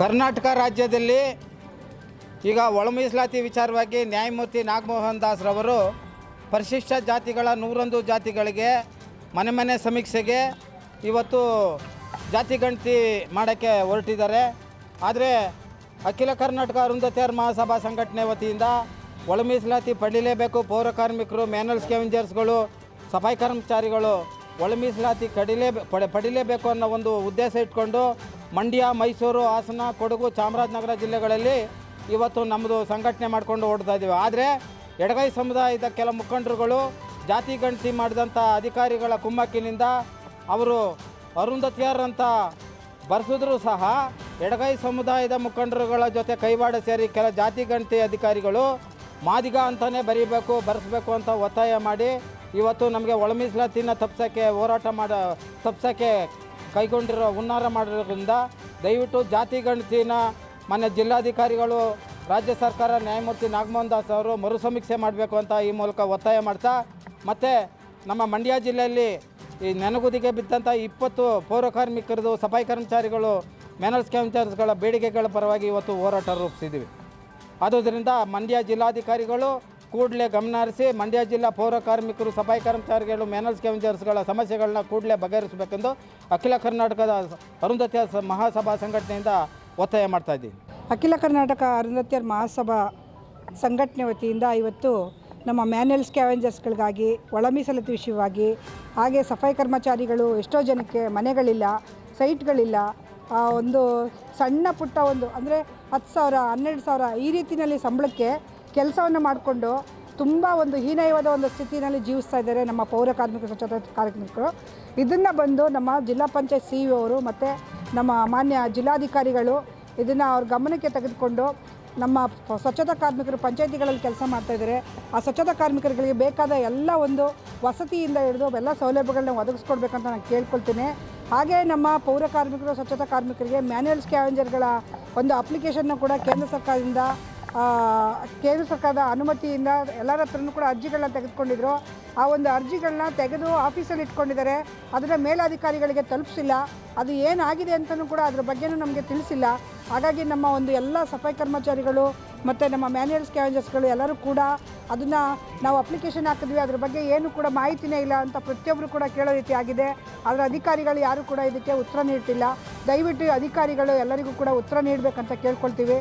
ಕರ್ನಾಟಕ ರಾಜ್ಯದಲ್ಲಿ ಈಗ ಒಳ ಮೀಸಲಾತಿ ವಿಚಾರವಾಗಿ ನ್ಯಾಯಮೂರ್ತಿ ನಾಗಮೋಹನ್ ದಾಸ್ರವರು ಪರಿಶಿಷ್ಟ ಜಾತಿಗಳ ನೂರೊಂದು ಜಾತಿಗಳಿಗೆ ಮನೆ ಮನೆ ಸಮೀಕ್ಷೆಗೆ ಇವತ್ತು ಜಾತಿ ಗಣತಿ ಮಾಡೋಕ್ಕೆ ಹೊರಟಿದ್ದಾರೆ. ಆದರೆ ಅಖಿಲ ಕರ್ನಾಟಕ ಅರುಂಧತಿಯರ್ ಮಹಾಸಭಾ ಸಂಘಟನೆ ವತಿಯಿಂದ ಒಳ ಮೀಸಲಾತಿ ಪಡೀಲೇಬೇಕು. ಪೌರ ಕಾರ್ಮಿಕರು ಮ್ಯಾನಲ್ ಸ್ಕ್ಯಾವೆಂಜರ್ಸ್ಗಳು, ಸಫಾಯಿ ಕರ್ಮಚಾರಿಗಳು ಒಳ ಮೀಸಲಾತಿ ಕಡಿಲೇ ಪಡೆ, ಪಡಿಲೇಬೇಕು ಅನ್ನೋ ಒಂದು ಉದ್ದೇಶ ಇಟ್ಕೊಂಡು ಮಂಡ್ಯ, ಮೈಸೂರು, ಹಾಸನ, ಕೊಡಗು, ಚಾಮರಾಜನಗರ ಜಿಲ್ಲೆಗಳಲ್ಲಿ ಇವತ್ತು ನಮ್ಮದು ಸಂಘಟನೆ ಮಾಡ್ಕೊಂಡು ಓಡ್ತಾ ಇದ್ದೀವಿ. ಆದರೆ ಎಡಗೈ ಸಮುದಾಯದ ಕೆಲ ಮುಖಂಡರುಗಳು, ಜಾತಿ ಗಣತಿ ಮಾಡಿದಂಥ ಅಧಿಕಾರಿಗಳ ಕುಮ್ಮಕ್ಕಿನಿಂದ ಅವರು ಅರುಂಧತಿಯರ್ ಅಂತ ಬರ್ಸಿದ್ರು ಸಹ ಎಡಗೈ ಸಮುದಾಯದ ಮುಖಂಡರುಗಳ ಜೊತೆ ಕೈವಾಡ ಸೇರಿ ಕೆಲ ಜಾತಿ ಗಣತಿ ಅಧಿಕಾರಿಗಳು ಮಾದಿಗ ಅಂತಲೇ ಬರೀಬೇಕು, ಬರೆಸ್ಬೇಕು ಅಂತ ಒತ್ತಾಯ ಮಾಡಿ ಇವತ್ತು ನಮಗೆ ಒಳಮೀಸಲಾತಿನ ಮೀಸಲಾತಿನ ತಪ್ಸೋಕ್ಕೆ ಹೋರಾಟ ಮಾಡ ತಪ್ಸೋಕ್ಕೆ ಕೈಗೊಂಡಿರೋ ಹುನ್ನಾರ ಮಾಡಿರೋದ್ರಿಂದ ದಯವಿಟ್ಟು ಜಾತಿ ಗಣತಿನ ಮಾನ್ಯ ಜಿಲ್ಲಾಧಿಕಾರಿಗಳು, ರಾಜ್ಯ ಸರ್ಕಾರ ನ್ಯಾಯಮೂರ್ತಿ ನಾಗಮೋಹನ್ ದಾಸ್ ಅವರು ಮರುಸಮೀಕ್ಷೆ ಮಾಡಬೇಕು ಅಂತ ಈ ಮೂಲಕ ಒತ್ತಾಯ ಮಾಡ್ತಾ, ಮತ್ತು ನಮ್ಮ ಮಂಡ್ಯ ಜಿಲ್ಲೆಯಲ್ಲಿ ಈ ನೆನಗುದಿಗೆ ಬಿದ್ದಂಥ ಇಪ್ಪತ್ತು ಪೌರ ಕಾರ್ಮಿಕರದು ಸಫಾಯಿ ಕರ್ಮಚಾರಿಗಳು ಮ್ಯಾನಲ್ಸ್ ಕರ್ಮಚಾರಿಗಳ ಬೇಡಿಕೆಗಳ ಪರವಾಗಿ ಇವತ್ತು ಹೋರಾಟ ರೂಪಿಸಿದ್ದೀವಿ. ಆದುದರಿಂದ ಮಂಡ್ಯ ಜಿಲ್ಲಾಧಿಕಾರಿಗಳು ಕೂಡಲೇ ಗಮನ ಹರಿಸಿ ಮಂಡ್ಯ ಜಿಲ್ಲಾ ಪೌರ ಕಾರ್ಮಿಕರು, ಸಫಾಯಿ ಕರ್ಮಚಾರಿಗಳು ಮ್ಯಾನಲ್ ಸ್ಕ್ಯಾವೆಂಜರ್ಸ್ಗಳ ಸಮಸ್ಯೆಗಳನ್ನ ಕೂಡಲೇ ಬಗೆಹರಿಸಬೇಕೆಂದು ಅಖಿಲ ಕರ್ನಾಟಕದ ಅರುಂಧತ್ಯ ಮಹಾಸಭಾ ಸಂಘಟನೆಯಿಂದ ಒತ್ತಾಯ ಮಾಡ್ತಾ ಇದ್ದೀನಿ. ಅಖಿಲ ಕರ್ನಾಟಕ ಅರುಂಧತ್ಯರ ಮಹಾಸಭಾ ಸಂಘಟನೆ ವತಿಯಿಂದ ಇವತ್ತು ನಮ್ಮ ಮ್ಯಾನ್ಯಲ್ ಸ್ಕ್ಯಾವೆಂಜರ್ಸ್ಗಳಿಗಾಗಿ ಒಳ ಮೀಸಲತಿ ವಿಷಯವಾಗಿ ಹಾಗೆ ಸಫಾಯಿ ಕರ್ಮಚಾರಿಗಳು ಎಷ್ಟೋ ಜನಕ್ಕೆ ಮನೆಗಳಿಲ್ಲ, ಸೈಟ್ಗಳಿಲ್ಲ, ಆ ಒಂದು ಸಣ್ಣ ಪುಟ್ಟ ಒಂದು, ಅಂದರೆ ಹತ್ತು ಸಾವಿರ, ಹನ್ನೆರಡು ಸಾವಿರ ಈ ರೀತಿಯಲ್ಲಿ ಸಂಬಳಕ್ಕೆ ಕೆಲಸವನ್ನು ಮಾಡಿಕೊಂಡು ತುಂಬ ಒಂದು ಹೀನಯವಾದ ಒಂದು ಸ್ಥಿತಿನಲ್ಲಿ ಜೀವಿಸ್ತಾ ಇದ್ದಾರೆ ನಮ್ಮ ಪೌರ ಕಾರ್ಮಿಕ ಸ್ವಚ್ಛತಾ ಕಾರ್ಮಿಕರು. ಇದನ್ನು ಬಂದು ನಮ್ಮ ಜಿಲ್ಲಾ ಪಂಚಾಯತ್ ಸಿ ಇ ಅವರು ಮತ್ತು ನಮ್ಮ ಮಾನ್ಯ ಜಿಲ್ಲಾಧಿಕಾರಿಗಳು ಇದನ್ನು ಅವ್ರ ಗಮನಕ್ಕೆ ತೆಗೆದುಕೊಂಡು ನಮ್ಮ ಸ್ವಚ್ಛತಾ ಕಾರ್ಮಿಕರು ಪಂಚಾಯತಿಗಳಲ್ಲಿ ಕೆಲಸ ಮಾಡ್ತಾ ಇದ್ದಾರೆ. ಆ ಸ್ವಚ್ಛತಾ ಕಾರ್ಮಿಕರುಗಳಿಗೆ ಬೇಕಾದ ಎಲ್ಲ ಒಂದು ವಸತಿಯಿಂದ ಹಿಡಿದು ಎಲ್ಲ ಸೌಲಭ್ಯಗಳನ್ನ ಒದಗಿಸ್ಕೊಡ್ಬೇಕಂತ ನಾನು ಕೇಳ್ಕೊಳ್ತೀನಿ. ಹಾಗೆ ನಮ್ಮ ಪೌರ ಕಾರ್ಮಿಕರು, ಸ್ವಚ್ಛತಾ ಕಾರ್ಮಿಕರಿಗೆ ಮ್ಯಾನ್ಯಲ್ ಸ್ಕ್ಯಾವೆಂಜರ್ಗಳ ಒಂದು ಅಪ್ಲಿಕೇಶನ್ನ ಕೂಡ ಕೇಂದ್ರ ಸರ್ಕಾರದಿಂದ ಕೇಂದ್ರ ಸರ್ಕಾರದ ಅನುಮತಿಯಿಂದ ಎಲ್ಲರ ಹತ್ರನೂ ಕೂಡ ಅರ್ಜಿಗಳನ್ನ ತೆಗೆದುಕೊಂಡಿದ್ರು. ಆ ಒಂದು ಅರ್ಜಿಗಳನ್ನ ತೆಗೆದು ಆಫೀಸಲ್ಲಿ ಇಟ್ಕೊಂಡಿದ್ದಾರೆ. ಅದನ್ನು ಮೇಲಾಧಿಕಾರಿಗಳಿಗೆ ತಲುಪಿಸಿಲ್ಲ. ಅದು ಏನಾಗಿದೆ ಅಂತಲೂ ಕೂಡ ಅದ್ರ ಬಗ್ಗೆನೂ ನಮಗೆ ತಿಳಿಸಿಲ್ಲ. ಹಾಗಾಗಿ ನಮ್ಮ ಒಂದು ಎಲ್ಲ ಸಫಾಯಿ ಕರ್ಮಚಾರಿಗಳು ಮತ್ತು ನಮ್ಮ ಮ್ಯಾನ್ಯಲ್ ಸ್ಕ್ಯಾವೆಂಜರ್ಸ್ಗಳು ಎಲ್ಲರೂ ಕೂಡ ಅದನ್ನು ನಾವು ಅಪ್ಲಿಕೇಶನ್ ಹಾಕಿದ್ವಿ. ಅದ್ರ ಬಗ್ಗೆ ಏನು ಕೂಡ ಮಾಹಿತಿನೇ ಇಲ್ಲ ಅಂತ ಪ್ರತಿಯೊಬ್ಬರು ಕೂಡ ಕೇಳೋ ರೀತಿ ಆಗಿದೆ. ಆದರೆ ಅಧಿಕಾರಿಗಳು ಯಾರೂ ಕೂಡ ಇದಕ್ಕೆ ಉತ್ತರ ನೀಡ್ತಿಲ್ಲ. ದಯವಿಟ್ಟು ಅಧಿಕಾರಿಗಳು ಎಲ್ಲರಿಗೂ ಕೂಡ ಉತ್ತರ ನೀಡಬೇಕಂತ ಕೇಳ್ಕೊಳ್ತೀವಿ.